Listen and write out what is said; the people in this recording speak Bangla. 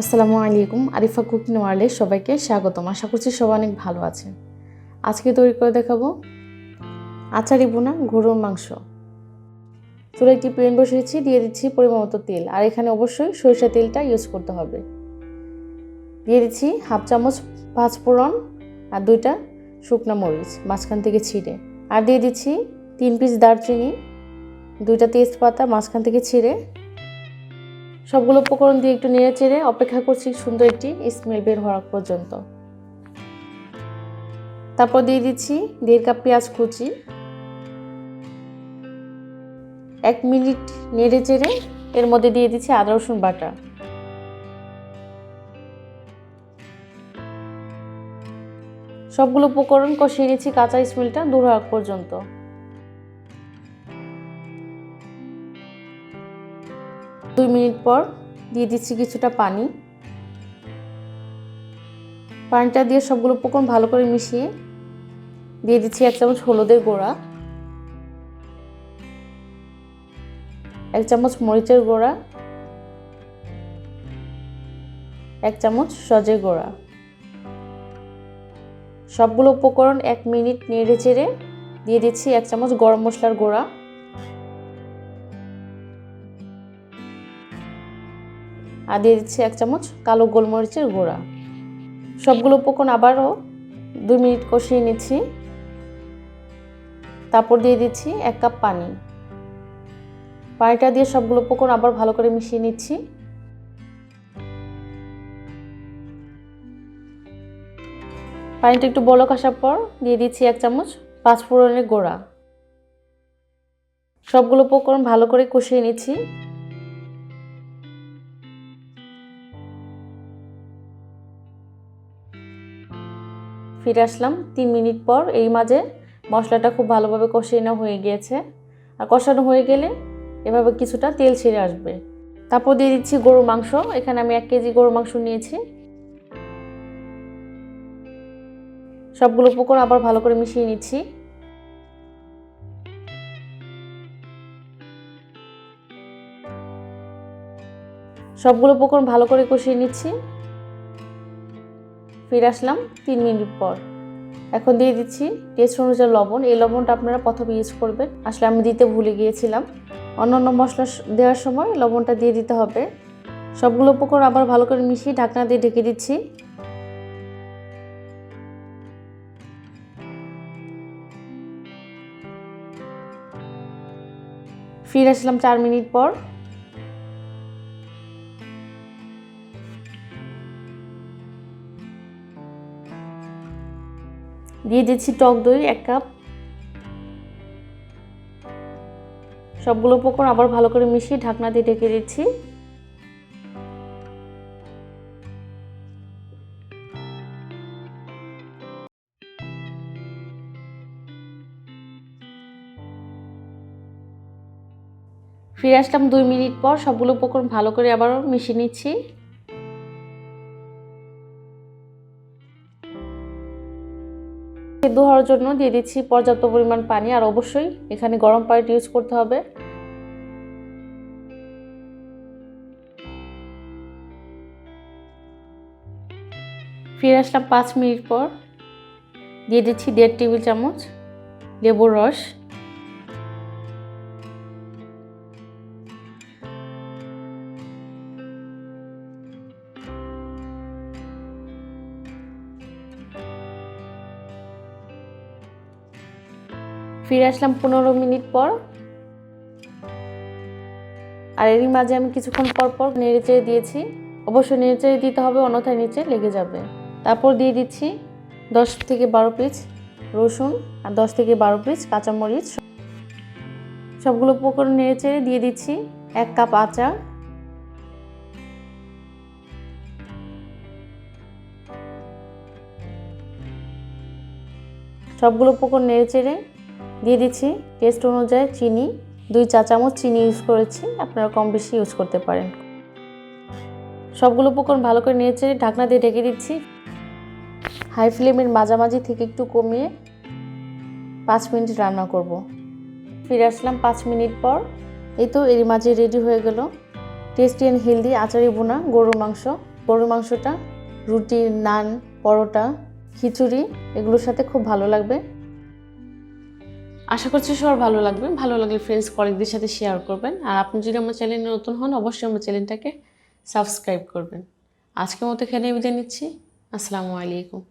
আসসালামু আলাইকুম, আরিফা কুকিং ওয়ার্ল্ডে সবাইকে স্বাগতম। আশা করছি সবাই অনেক ভালো আছেন। আজকে তৈরি করে দেখাবো আচারি বোনা গরুর মাংস। চুলে একটি প্লেন বসিয়েছি, দিয়ে দিচ্ছি পরিমাণ মতো তেল। আর এখানে অবশ্যই সরিষা তেলটা ইউজ করতে হবে। দিয়ে দিচ্ছি হাফ চামচ পাঁচ ফোড়ন আর দুইটা শুকনো মরিচ, মাঝখান থেকে ছিঁড়ে। আর দিয়ে দিচ্ছি তিন পিস দারচিনি, দুইটা তেজপাতা, মাঝখান থেকে ছিঁড়ে সবগুলো উপকরণ দিয়ে একটু নেড়ে চেড়ে অপেক্ষা করছি সুন্দর একটি স্মেল বের হওয়ার পর্যন্ত। তারপর দিয়ে দিচ্ছি দেড় কাপ পেঁয়াজ কুচি। এক মিনিট নেড়ে চেড়ে এর মধ্যে দিয়ে দিচ্ছি আদা, রসুন বাটা। সবগুলো উপকরণ কষিয়ে নিচ্ছি কাঁচা স্মেলটা দূর হওয়ার পর্যন্ত। দুই মিনিট পর দিয়ে দিচ্ছি কিছুটা পানি। পানিটা দিয়ে সবগুলো উপকরণ ভালো করে মিশিয়ে দিয়ে দিচ্ছি এক চামচ হলুদের গুঁড়া, এক চামচ মরিচের গুঁড়া, এক চামচ সজের গুঁড়া। সবগুলো উপকরণ এক মিনিট নেড়ে চেড়ে দিয়ে দিচ্ছি এক চামচ গরম মশলার গুঁড়া। আর দিয়ে দিচ্ছি এক চামচ কালো গোলমরিচের গুঁড়া। সবগুলো উপকরণ আবারও দুই মিনিট কষিয়ে নিচ্ছি। তারপর দিয়ে দিচ্ছি এক কাপ পানি। পানিটা দিয়ে সবগুলো উপকরণ আবার ভালো করে মিশিয়ে নিচ্ছি। পানিটা একটু বলক আসার পর দিয়ে দিচ্ছি এক চামচ পাঁচ ফোড়নের গোড়া। সবগুলো উপকরণ ভালো করে কষিয়ে নিচ্ছি। ফিরে আসলাম। তিন মিনিট পর এই মাঝে মশলাটা খুব ভালোভাবে কষিয়ে নেওয়া হয়ে গিয়েছে। আর কষানো হয়ে গেলে এভাবে কিছুটা তেল ছেড়ে আসবে। তারপর দিয়ে দিচ্ছি গরু মাংস। এখানে আমি এক কেজি গরু মাংস নিয়েছি। সবগুলো উপকরণ আবার ভালো করে মিশিয়ে নিচ্ছি। সবগুলো উপকরণ ভালো করে কষিয়ে নিচ্ছি। ফিরে আসলাম তিন মিনিট পর। এখন দিয়ে দিচ্ছি টেস্ট অনুযায়ী লবণ। এই লবণটা আপনারা প্রথমে ইউজ করবেন। আসলে আমি দিতে ভুলে গিয়েছিলাম। অন্য অন্য মশলা দেওয়ার সময় লবণটা দিয়ে দিতে হবে। সবগুলো উপকরণ আবার ভালো করে মিশিয়ে ঢাকনা দিয়ে ঢেকে দিচ্ছি। ফিরে আসলাম চার মিনিট পর। দিয়ে দিচ্ছি টক দই, এক কাপ। সবগুলো উপকরণ আবার ভালো করে মিশিয়ে ঢাকনা দিয়ে ঢেকে দিচ্ছি। ফিরে আসলাম দুই মিনিট পর সবগুলো উপকরণ ভালো করে আবারও মিশিয়ে নিচ্ছি। সিদ্ধ হওয়ার জন্য দিয়ে দিচ্ছি পর্যাপ্ত পরিমাণ পানি, আর অবশ্যই এখানে গরম পানিটা ইউজ করতে হবে। ফিরে আসলাম পাঁচ মিনিট পর। দিয়ে দিচ্ছি দেড় টেবিল চামচ লেবুর রস। ফিরে আসলাম পনেরো মিনিট পর। আর এরই মাঝে আমি কিছুক্ষণ পর পর নেড়ে চেড়ে দিয়েছি। অবশ্যই নেড়ে চেড়ে দিতে হবে, অন্যথায় নিচে লেগে যাবে। তারপর দিয়ে দিচ্ছি দশ থেকে বারো পিস রসুন আর দশ থেকে বারো পিস কাঁচামরিচ। সবগুলো উপকরণ নেড়ে চেড়ে দিয়ে দিচ্ছি এক কাপ আচার। সবগুলো উপকরণ নেড়ে চেড়ে দিয়ে দিচ্ছি টেস্ট অনুযায়ী চিনি, দুই চা চামচ চিনি ইউজ করেছি, আপনারা কম বেশি ইউজ করতে পারেন। সবগুলো উপকরণ ভালো করে নিয়েছে ঢাকনা দিয়ে ঢেকে দিচ্ছি। হাই ফ্লেমের মাঝামাঝি থেকে একটু কমিয়ে পাঁচ মিনিট রান্না করব। ফিরে আসলাম পাঁচ মিনিট পর। এই তো এর মাঝে রেডি হয়ে গেল। টেস্টি অ্যান্ড হেলদি আচারি বোনা গরুর মাংস। গরুর মাংসটা, রুটি, নান, পরোটা, খিচুড়ি, এগুলোর সাথে খুব ভালো লাগবে। আশা করছি সবার ভালো লাগবে। ভালো লাগলে ফ্রেন্ডস কলিগদের সাথে শেয়ার করবেন। আর আপনি যদি আমার চ্যানেলে নতুন হন, অবশ্যই আমার চ্যানেলটাকে সাবস্ক্রাইব করবেন। আজকের মতো এখানে বিদায় নিচ্ছি। আসসালামু আলাইকুম।